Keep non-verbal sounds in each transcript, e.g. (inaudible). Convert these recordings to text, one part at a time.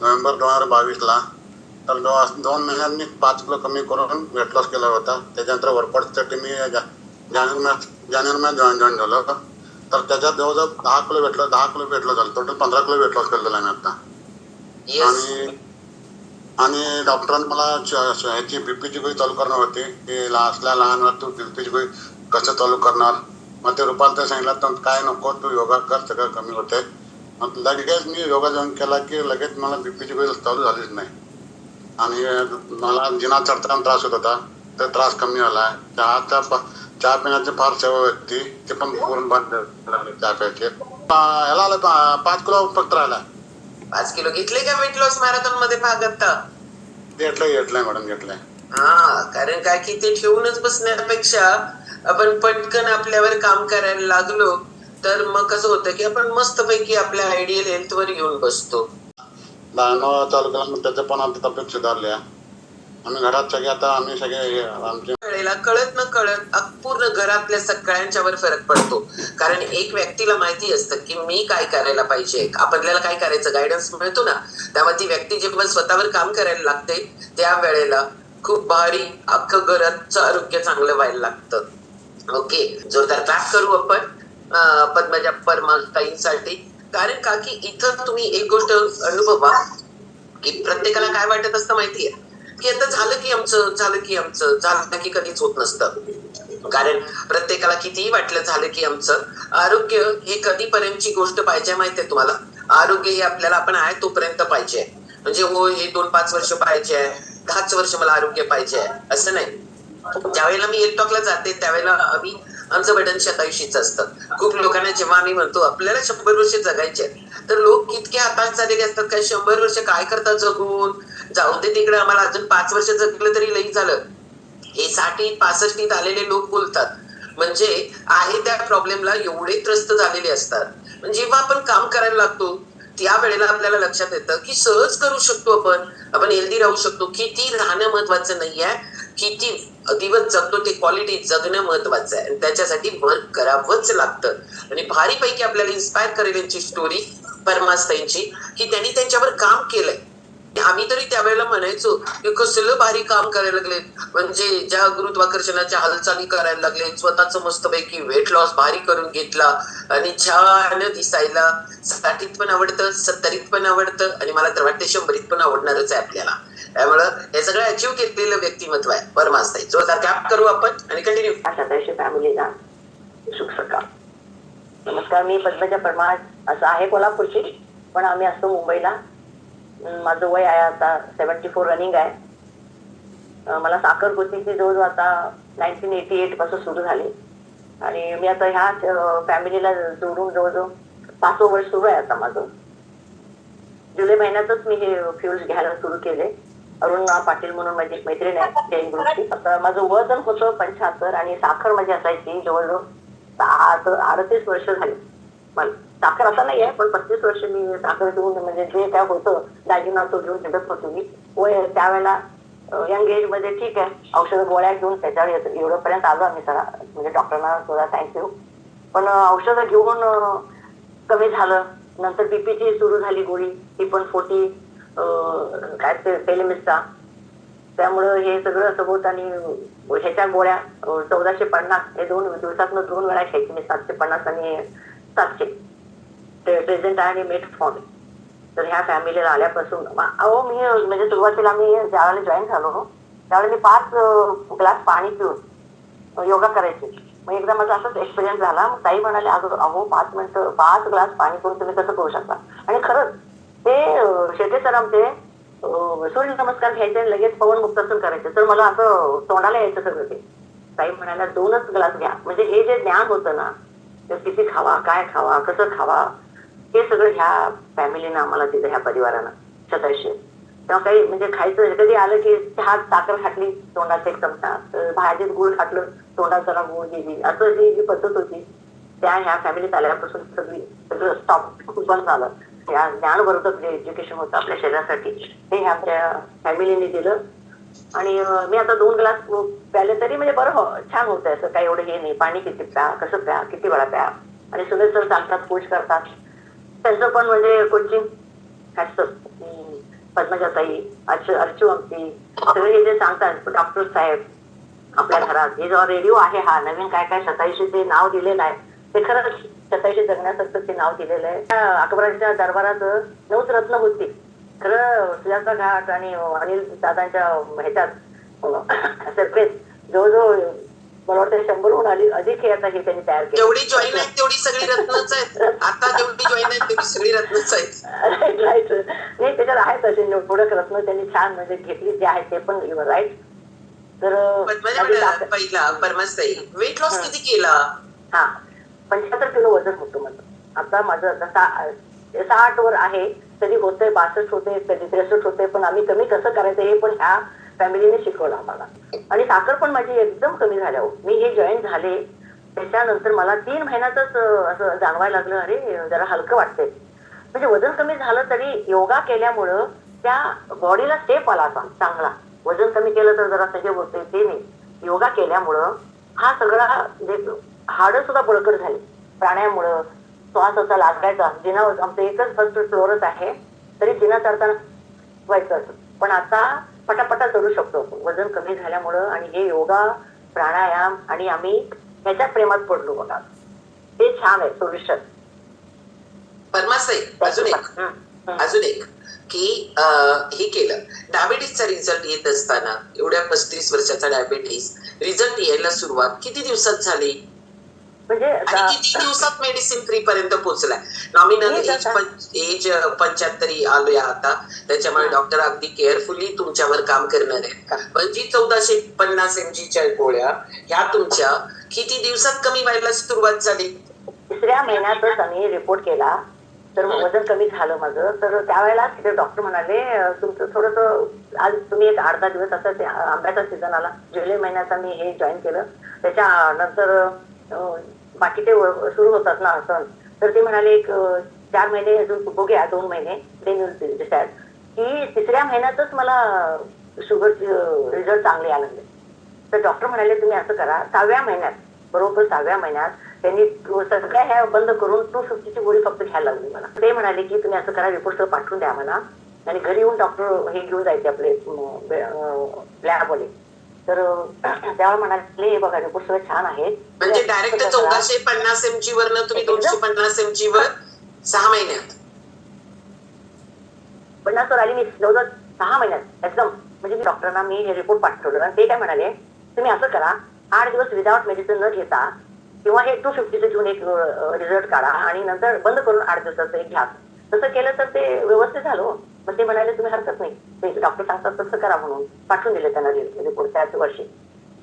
November दोन हजार बावीसला. तर दो- दोन महिन्यांनी पाच किलो कमी करून वेट लॉस केला होता. त्याच्यानंतर वर्कआउटसाठी मी जानेवारी महिन्यात जानेवारी महिन्यात जॉईन जॉईन झालो. होतो तर त्याच्यात जवळजवळ दहा किलो वेट लॉस दहा किलो वेट लॉस झालं. टोटल पंधरा किलो वेट लॉस केलेला मी आता. येस आणि आणि डॉक्टरांनी मला ह्याची बीपीची गोळी चालू करणार होती. की असल्या लहान तू बीपीची गोळी कसं चालू करणार? मग ते रुपाल सांगितलं तर काय नको तू योगा कर सगळं कमी होते लगेच मी योगा जॉईन केला की लगेच मला बीपीची गोळी चालू झालीच नाही. आणि मला जिना चढताना त्रास होत होता तर त्रास कमी झाला. चहाचा चहा पिण्याची फार सवय होती ते पण पूर्ण बंद चहा प्यायचे. ह्याला आलं पाच किलो फक्त राहिला. पाच किलो घेतले का वेट लॉस मॅरेथॉनमध्ये भाग आता? घेतलंय घेतलंय मॅडम घेतलंय. हा कारण काय की ते ठेवूनच बसण्यापेक्षा आपण पटकन आपल्यावर काम करायला लागलो तर मग कसं होतं की आपण मस्तपैकी आपल्या आयडियल हेल्थ वर घेऊन बसतो. डहाणू त्याचं पण आता तब्येत सुधारली आहे. आम्ही घरात सगळे आता आम्ही सगळे आमचे वेळेला कळत न कळत पूर्ण घरातल्या सगळ्यांच्यावर फरक पडतो. कारण एक व्यक्तीला माहिती असतं की मी काय करायला पाहिजे. आपल्याला काय करायचं? गायडन्स मिळतो ना. त्यामुळे ती व्यक्ती जेव्हा स्वतःवर काम करायला लागते त्या वेळेला खूप भारी अख्खं घराचं आरोग्य चांगलं व्हायला लागतं. ओके जोरदार क्लास करू आपण. पद्मजा परमाताईंसाठी कारण का की इथं तुम्ही एक गोष्ट अनुभवा की प्रत्येकाला काय वाटत असतं माहितीये? की आता झालं की आमचं झालं की आमचं झालं की कधीच होत नसतं. कारण प्रत्येकाला कितीही वाटलं झालं की आमचं आरोग्य हे कधीपर्यंतची गोष्ट पाहिजे माहितीये तुम्हाला? आरोग्य हे आपल्याला आपण आहे तोपर्यंत पाहिजे म्हणजे हो हे दोन पाच वर्ष पाहिजे दहाच वर्ष मला आरोग्य पाहिजे असं नाही. ज्यावेळेला मी एक टॉकला जाते त्यावेळेला आम्ही आमचं बटन शतायुषीच असतं. खूप लोकांना जेव्हा आम्ही म्हणतो आपल्याला शंभर वर्ष जगायचे तर लोक इतके हाताश झालेले असतात काय शंभर वर्ष काय करतात जगून? जाऊ दे तिकडे आम्हाला अजून पाच वर्ष जगलं तरी लई झालं. हे साठी पासष्टीत आलेले लोक बोलतात. म्हणजे आहे त्या प्रॉब्लेमला एवढे त्रस्त झालेले असतात. म्हणजे जेव्हा आपण काम करायला लागतो त्या वेळेला आपल्याला लक्षात येतं की सहज करू शकतो आपण. आपण हेल्दी राहू शकतो. किती राहणं महत्वाचं नाहीये. किती दिवस जगतो ते क्वालिटी जगणं महत्वाचं आहे. आणि त्याच्यासाठी वर्क करावंच लागतं. आणि भारीपैकी आपल्याला इन्स्पायर करेल यांची स्टोरी परमास्ताईंची की त्यांनी त्यांच्यावर काम केलंय. आम्ही तरी त्यावेळेला म्हणायचो की कसलं भारी काम करायला लागले म्हणजे ज्या गुरुत्वाकर्षणाच्या हालचाली करायला लागले स्वतःच मस्तपैकी वेट लॉस भारी करून घेतला आणि छान दिसायला. साठीत पण आवडतं सत्तरीत पण आवडतं आणि मला तर वाटते शंभरीत पण आवडणारच आहे आपल्याला. त्यामुळं हे सगळं अचीव केलेलं व्यक्तिमत्व आहे परमास्ताई जोरदार कॅप करू आपण आणि कंटिन्यू फॅमिलीला सकाळ. नमस्कार मी पद्मजा परमार. असं आहे कोल्हापूरची पण आम्ही असतो मुंबईला. माझं वय आहे आता सेवन्टी फोर रनिंग आहे मला साखर कोचिंगची जवळजवळ आता नाईन्टीन एटी एटपासून सुरू झाली. आणि मी आता ह्या फॅमिलीला जोडून जवळजवळ पाचवं वर्ष सुरू आहे आता माझं. जुलै महिन्यातच मी हे फ्युल्स घ्यायला सुरू केले. अरुण पाटील म्हणून माझी मैत्रीण आहे जैन ग्रुपची आता माझं वजन होतं पंच्याहत्तर आणि साखर माझी असायची जवळजवळ आठ अडतीस वर्ष झाली. मला साखर आता नाही आहे पण पस्तीस वर्ष मी साखर घेऊन म्हणजे जे काय होतं दागिना तो घेऊन हिंडत होतो मी. वय त्यावेळेला यंग एजमध्ये ठीक आहे. औषध गोळ्या घेऊन त्याच्यावर एवढं पर्यंत आलो आम्ही सगळा म्हणजे डॉक्टरांना थोडा थँक्यू पण औषधं घेऊन कमी झालं. नंतर बीपीची सुरू झाली गोळी. ती पण फोर्टी काय ते पेलेमिस्टा त्यामुळं हे सगळं सबूत आणि ह्याच्या गोळ्या चौदाशे पन्नास हे दोन दिवसातनं दोन वेळा घ्यायची मी सातशे पन्नास आणि सातशे. प्रेझेंट आहे आणि मेट फॉर्म तर ह्या फॅमिलीला आल्यापासून अहो मी म्हणजे सुरुवातीला मी ज्यावेळेला जॉईन झालो त्यावेळेला मी पाच ग्लास पाणी पिऊन योगा करायचे. मग एकदा माझा असाच एक्सपिरियन्स झाला. मग ताई म्हणाले अगं अहो पाच मिनटं पाच ग्लास पाणी पिऊन तुम्ही कसं करू शकता? आणि खरंच ते अं, शेटे सर आमचे सूर्य नमस्कार घ्यायचे आणि लगेच पवन मुक्तासन करायचे. तर मला असं तोंडाला यायचं सगळं ते. ताई म्हणाल्या दोनच ग्लास घ्या. म्हणजे हे जे ज्ञान होतं ना ते किती खावा काय खावा कसं खावा हे सगळं ह्या फॅमिलीनं आम्हाला दिलं ह्या परिवारानं सदस्य. तेव्हा काही म्हणजे खायचं म्हणजे कधी आलं की हात साखर खाटली तोंडात एक चमचा. भाजीत गुळ खाटलं तोंडात जरा गुळ गेली असं जी जी पद्धत होती त्या ह्या फॅमिलीत आल्यापासून सगळी सगळं स्टॉप बंद झालं. या ज्ञानवर्धक जे एज्युकेशन होतं आपल्या शरीरासाठी हे ह्या आपल्या फॅमिलीने दिलं. आणि मी आता दोन ग्लास प्याले तरी म्हणजे बरं हो, छान होतं असं काही एवढं हे नाही. पाणी किती प्या कसं प्या किती वेळा प्या. आणि सुनील सर सांगतात कोच करतात. त्यांचं पण म्हणजे कोचिंग पद्मजाताई अर्चू अर्चू आमची सगळे हे जे सांगतात डॉक्टर साहेब आपल्या घरात हे जो रेडिओ आहे हा नवीन काय काय सताईशी ते नाव दिलेलं आहे ते खरंच सताईशी जगण्यासारखं ते नाव दिलेलं आहे. त्या अकबराच्या दरबारात नऊच रत्न होती. खरं सुजाता घाट आणि अनिल दादांच्या ह्याच्यात (coughs) सेपरेट जवळजवळ मला वाटतं शंभरहून आली अधिक हे आता हे त्यांनी तयार केलं. जेवढी जॉईन आहेत तेवढी सगळी रत्नच आहेत. आता जेवढी जॉईन आहेत तेवढी सगळी रत्नच आहेत. राईट राईट नाही त्याच्यात आहेत असे निवडक रत्न त्यांनी छान म्हणजे घेतली जे आहे ते पण राईट तर पहिला परमस्ताई. Weight loss. किती केला? हा. पंच्याहत्तर किलो वजन होतं माझं. आता माझं आता साठ वर आहे. कधी होतंय बासष्ट होते कधी त्रेसष्ट होते पण आम्ही कमी कसं करायचं हे पण ह्या फॅमिलीने शिकवलं आम्हाला. आणि साखर पण माझी एकदम कमी झाल्या हो. मी हे जॉईन झाले त्याच्यानंतर मला तीन महिन्यातच असं जाणवायला लागलं अरे जरा हलकं वाटतंय. म्हणजे वजन कमी झालं तरी योगा केल्यामुळं त्या बॉडीला स्टेप आला असा चांगला. वजन कमी केलं तर जरा सगळे होते ते नाही. योगा केल्यामुळं हा सगळा म्हणजे सुद्धा बळकट झाले. प्राण्यामुळं श्वास असा लागायचा. जिना आमचं एकच फर्स्ट फ्लोरच आहे तरी जिना चढताना व्हायचं असं पण आता पटापटा चढू शकतो. वजन कमी झाल्यामुळं आणि हे योगा प्राणायाम आणि आम्ही ह्याच्यात प्रेमात पडलो बघा. ते छान आहे सोल्युशन परमास्ताई अजून एक. अजून एक. की हे केलं. डायबिटीसचा रिझल्ट येत असताना एवढ्या पस्तीस वर्षाचा डायबिटीस रिझल्ट यायला सुरुवात किती दिवसात झाली? म्हणजे दिवसात मेडिसिन फ्री पर्यंत पोहोचलाय? नॉमिनल एज पंच्याहत्तरी आलोय आता. त्याच्यामुळे. डॉक्टर अगदी केअरफुली तुमच्यावर काम करणार आहेत. पण जी चौदाशे पन्नास एम च्या गोळ्या ह्या तुमच्या किती दिवसात कमी व्हायला सुरुवात झाली? तिसऱ्या महिन्यातच आम्ही रिपोर्ट केला तर वजन कमी झालं माझं. तर त्यावेळेला तिथे डॉक्टर म्हणाले तुमचं थोडस आज तुम्ही एक अर्धा दिवस असं आंब्याचा सीझन आला. जुलै महिन्यात आम्ही हे जॉईन केलं. त्याच्यानंतर अं, बाकीचे सुरू होतात ना सण तर ते म्हणाले एक चार महिने अजून बघूया दोन महिने देन डिसाईड की तिसऱ्या महिन्यातच मला शुगर रिझल्ट चांगले यायला लागले तर डॉक्टर म्हणाले तुम्ही असं करा सहाव्या महिन्यात बरोबर सहाव्या महिन्यात त्यांनी सगळ्या ह्या बंद करून टू फिफ्टीची गोळी फक्त घ्यायला लागली मला. ते म्हणाले की तुम्ही असं करा रिपोर्ट पाठवून द्या मला. आणि घरी येऊन डॉक्टर हे घेऊन जायचे आपले लॅबवाले तर (clears throat) अं, त्यावेळेला म्हणाले हे बघा रिपोर्ट सगळे छान आहेत म्हणजे डायरेक्ट. चौदाशे पन्नास एम ची वरनं तुम्ही. दोनशे पन्नास वर सहा महिन्यात पन्नास वर आली मी जवळजवळ सहा महिन्यात एकदम म्हणजे मी डॉक्टरांना मी हे रिपोर्ट पाठवलं आणि ते काय म्हणाले तुम्ही असं करा आठ दिवस विदाउट मेडिसिन न घेता किंवा हे टू फिफ्टीचं घेऊन एक रिझल्ट काढा आणि नंतर बंद करून आठ दिवसाचं एक घ्या तसं केलं तर ते व्यवस्थित झालं मग ते म्हणाले तुम्ही हरकत नाही. डॉक्टर सांगतात तसं करा म्हणून. पाठवून दिले त्यांना रिपोर्ट त्याच वर्षी.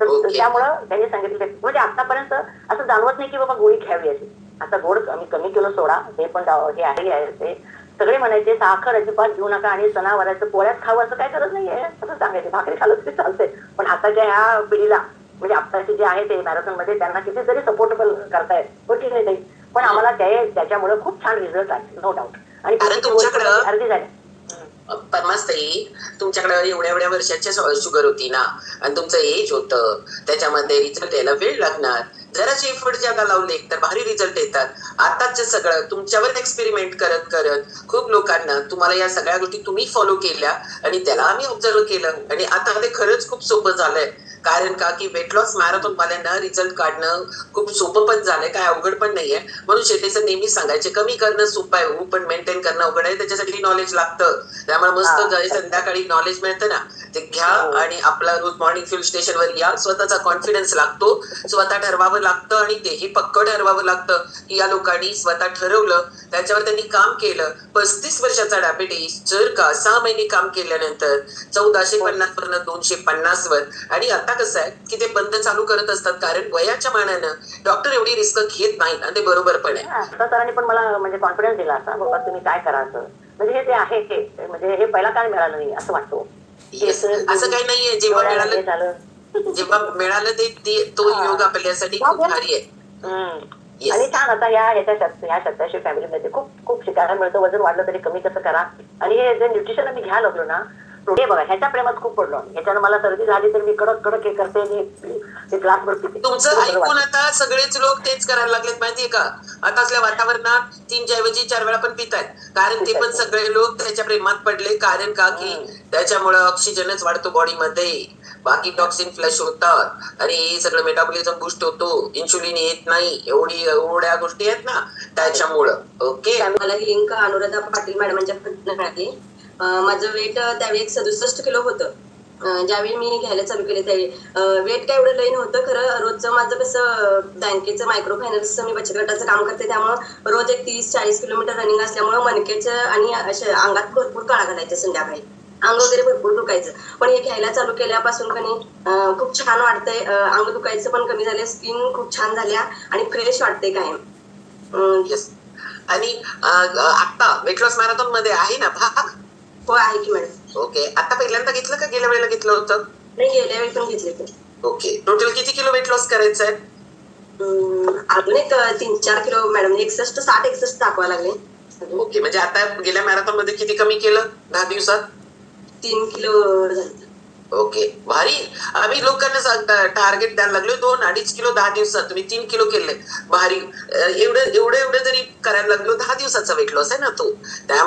तर. त्यामुळं त्यांनी सांगितलं म्हणजे आतापर्यंत असं जाणवत नाही की बाबा गोळी घ्यावी अशी. आता गोड आम्ही कमी केलं सोडा. हे पण हे आहे आहे ते. सगळे म्हणायचे साखर अजिबात घेऊ नका आणि सणावाराचं पोळ्यात खावं असं काय गरज नाहीये. असं सांगायचे. भाकरी खाल्लं तरी चालते पण आताच्या ह्या पिढीला म्हणजे आत्ताचे जे आहे ते मॅरेथॉनमध्ये त्यांना कितीतरी सपोर्टेबल करतायत. हो ठीक नाही पण आम्हाला त्या त्याच्यामुळे खूप छान रिझल्ट आले नो डाऊट आणि अर्धी झाली परमास्ताई तुमच्याकडे एवढ्या एवढ्या वर्षाच्या शुगर होती ना. आणि तुमचं एज होतं. त्याच्यामध्ये रिझल्ट यायला वेळ लागणार. जराचे एफर्ट ज्यादा लावले तर भारी रिझल्ट येतात. आताच सगळं तुमच्यावर एक्सपेरिमेंट करत करत खूप लोकांना तुम्हाला या सगळ्या गोष्टी तुम्ही फॉलो केल्या आणि त्याला आम्ही ऑब्झर्व केलं. आणि आता ते खरंच खूप सोपं झालंय. कारण का? की वेट लॉस मॅरेथॉन वाल्यांना रिझल्ट काढणं खूप सोपं पण झालंय. काय अवघड पण नाहीये. म्हणून शेतीचं नेहमी सांगायचे कमी करणं सोपं आहे हो पण मेंटेन करणं अवघड आहे. त्याच्यासाठी नॉलेज लागतं. त्यामुळे मस्त संध्याकाळी नॉलेज मिळतं ना ते घ्या हो. आणि आपला रोज मॉर्निंग फिल्ड स्टेशनवर या. स्वतःचा कॉन्फिडन्स लागतो. स्वतः ठरवावं लागतं आणि तेही पक्क ठरवावं लागतं. की या लोकांनी स्वतः ठरवलं त्याच्यावर त्यांनी काम केलं. पस्तीस वर्षाचा डायबिटीस जर का सहा महिने काम केल्यानंतर चौदाशे हो. पन्नास वरनं दोनशे पन्नास वर आणि आता कसं आहे की ते बंद चालू करत असतात. कारण वयाच्या मानानं डॉक्टर एवढी रिस्क घेत नाही आणि ते बरोबर पण आहे. आता सरांनी पण मला म्हणजे कॉन्फिडन्स दिला असा बाबा तुम्ही काय करा असं? म्हणजे हे ते आहे ते म्हणजे हे पहिला काय मिळालं नाही असं वाटतो. असं काही नाहीये. जेव्हा हे मिळालं जेव्हा मिळालं ते ते- हा. योग आपल्यासाठी खूप भारी आहे. आणि छान आता ह्याच्या शब्द- ह्या शब्दाशी फॅमिलीमध्ये खूप खूप शिकायला मिळतं. वजन वाढलं तरी कमी कसं करा? आणि हे जे न्यूट्रिशन आम्ही घ्यायला लागलो ना हे बघा ह्याच्या प्रेमात खूप पडलो ह्याच्यानं मला सर्दी झाली तर मी कडक कडक हे करते आणि ते ग्लासभर पिते. तुमचं ऐकून. आता सगळेच लोक तेच करायला लागलेत माहितीये का? आता असल्या वातावरणात तीनच्या ऐवजी चार वेळा पण पितायत. कारण ते पण सगळे लोक त्याच्या प्रेमात पडले. कारण का की त्याच्यामुळे ऑक्सिजनच वाढतो बॉडीमध्ये बाकी टॉक्सिन फ्लश होतात. आणि हे सगळं मेटाबॉलिझम बुस्ट होतो. इन्शुलिन येत नाही. एवढी एवढ्या गोष्टी आहेत ना त्याच्यामुळं. ओके मला ही लिंक अनुराधा पाटील मॅडमांच्या मिळाली माझं वेट त्यावेळी सदुसष्ट किलो होतं. ज्यावेळी मी घ्यायला चालू केले त्यावेळी. वेट काय एवढं लई नव्हतं खरं रोजचं माझं कसं बँकेचं मायक्रो फायनान्सचं मी बचत गटाचं काम करते त्यामुळं रोज एक तीस चाळीस किलोमीटर रनिंग असल्यामुळं मनकेचं आणि अशा अंगात भरपूर काळा घालायचं संध्याकाळी. अंग वगैरे भरपूर दुखायचं. पण हे घ्यायला चालू केल्यापासून कनी खूप छान वाटतंय. अंग दुखायचं पण कमी झाले स्किन खूप छान झाल्या आणि फ्रेश वाटते कायम. आणि आता वेट लॉस मॅरेथॉनमध्ये आहे ना भाग? हो आहे की मॅडम. ओके. आता पहिल्यांदा घेतलं का गेल्या वेळेला घेतलं होतं? नाही गेल्या वेळी पण घेतले ते. ओके. टोटल किती किलो वेट लॉस करायचं आहे अजून एक तीन चार किलो मॅडम एकसष्ट साठ एकसष्ट दाखवा लागले. ओके म्हणजे आता गेल्या मॅरेथॉनमध्ये किती कमी केलं? दहा दिवसात? तीन किलो झाले. ओके. भारी. आम्ही लोकांना सांगता टार्गेट द्यायला लागलो दोन अडीच किलो दहा दिवसात. तुम्ही तीन किलो केले भारी. एवढं एवढं एवढं जरी करायला लागलो दहा दिवसाचा वेट लॉस आहे ना तो. त्या